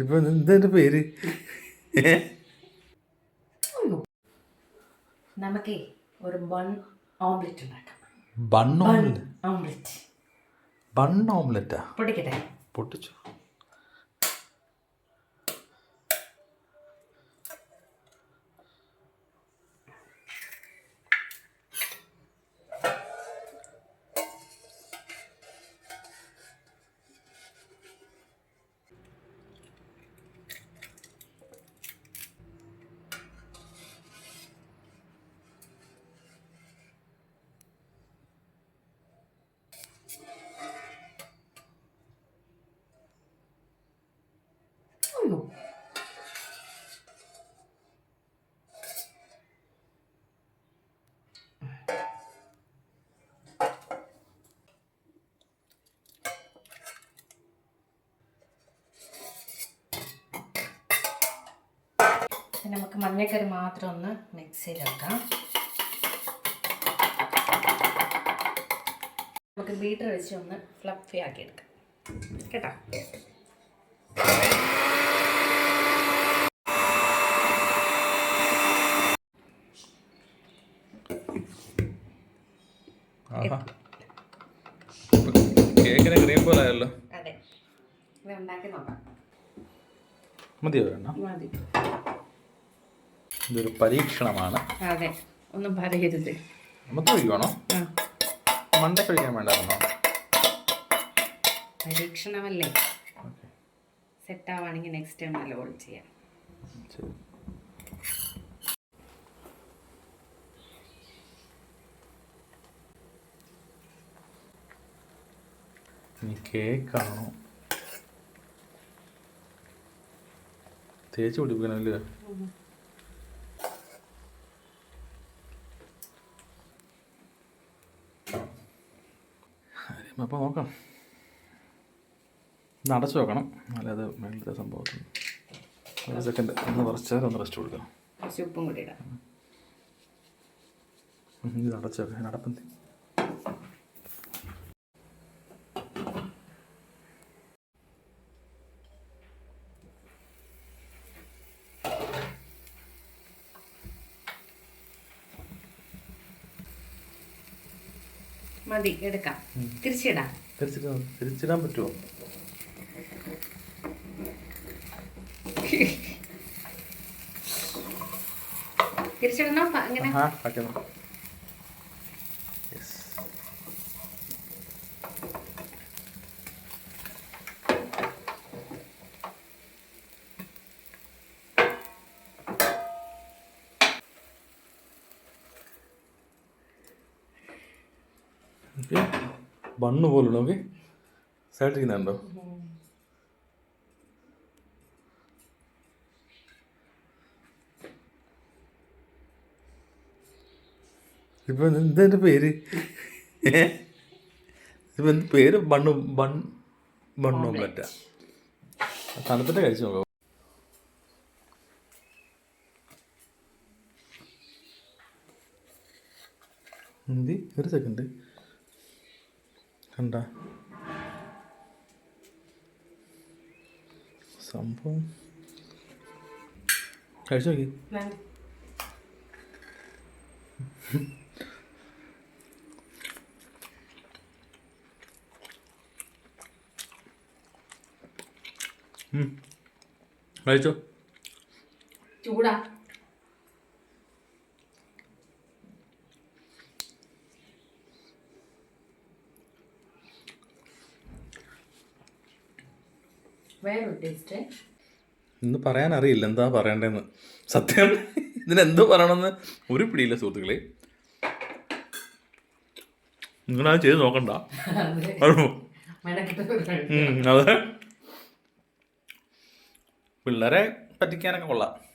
ഇപ്പൊ എന്തെന്റെ പേര്? നമുക്കേ ഒരു ബൺ ഓംലെറ്റ് ഉണ്ടാക്കാം. Bun omelette? ഓംലെറ്റ്. ബൺ ഓംലെറ്റാ? പൊടിക്കട്ടെ പൊട്ടിച്ചു? അയ്യോ നമുക്ക് മഞ്ഞക്കറി മാത്രം ഒന്ന് മിക്സിയിലാക്കാം നമുക്ക് ബീറ്റർ വെച്ച് ഒന്ന് ഫ്ലഫി ആക്കി എടുക്കാം കേട്ടോ? കേക്കിന് ക്രീം പോലെ ആയല്ലോ. മതിയോ വേണ്ട ഇതൊരു പരീക്ഷണമാണ്. അതെ. ഒന്നും പറയരുത്. നമുക്ക് ഒഴിക്കണോ മണ്ടയ്ക്ക് ഒഴിക്കാൻ വേണ്ടായിരുന്നോ? പരീക്ഷണമല്ലേ? സെറ്റ് ആവുകയാണെങ്കിൽ നെക്സ്റ്റ് ടൈം നല്ല ചെയ്യാം. ശരി. ഇനി കേക്കാണോ? തേച്ച് പിടിപ്പിക്കണമല്ലേ അപ്പോൾ നോക്കാം ഒന്ന് അടച്ചു വെക്കണം. അല്ലാതെ മേളത്തെ സംഭവത്തിൽ ഒരു സെക്കൻഡ് ഒന്ന് കുറച്ച് ഒന്ന് റെസ്റ്റ് കുറച്ച് ഉപ്പും കൂടി ഇടാം. ഇത് അടച്ചു വെക്കാം അടപ്പന്തി മതി എടുക്കാം. തിരിച്ചിടാം. തിരിച്ചിടാൻ തിരിച്ചിടാൻ പറ്റുമോ? തിരിച്ചിടണം? അങ്ങനെ ബണ്ണ് പോലുള്ള നോക്കി സൈഡിരിക്കുന്നുണ്ടോ ഇപ്പൊ എന്താ എന്റെ പേര്? ഇപ്പൊ എന്ത് പേര്? ബണ്ണു ബൺ ബണ്ണ് ഓംലെറ്റാ. തണുത്തിട്ട് കഴിച്ചു നോക്കാം. ഒരു സെക്കൻഡ് കണ്ട. സംഭവം. കഴിച്ചു നോക്കി. കഴിച്ചോ? ചൂടാ. വേറൊരു ടേസ്റ്റ് ഇന്ന് പറയാൻ അറിയില്ല. എന്താ പറയണ്ടേന്ന്. സത്യം? ഇതിനെന്തോ പറയണമെന്ന് ഒരു പിടിയില്ല സുഹൃത്തുക്കളെ. നിങ്ങളത് ചെയ്ത് നോക്കണ്ട. അതെ. പിള്ളേരെ പറ്റിക്കാനൊക്കെ കൊള്ളാം.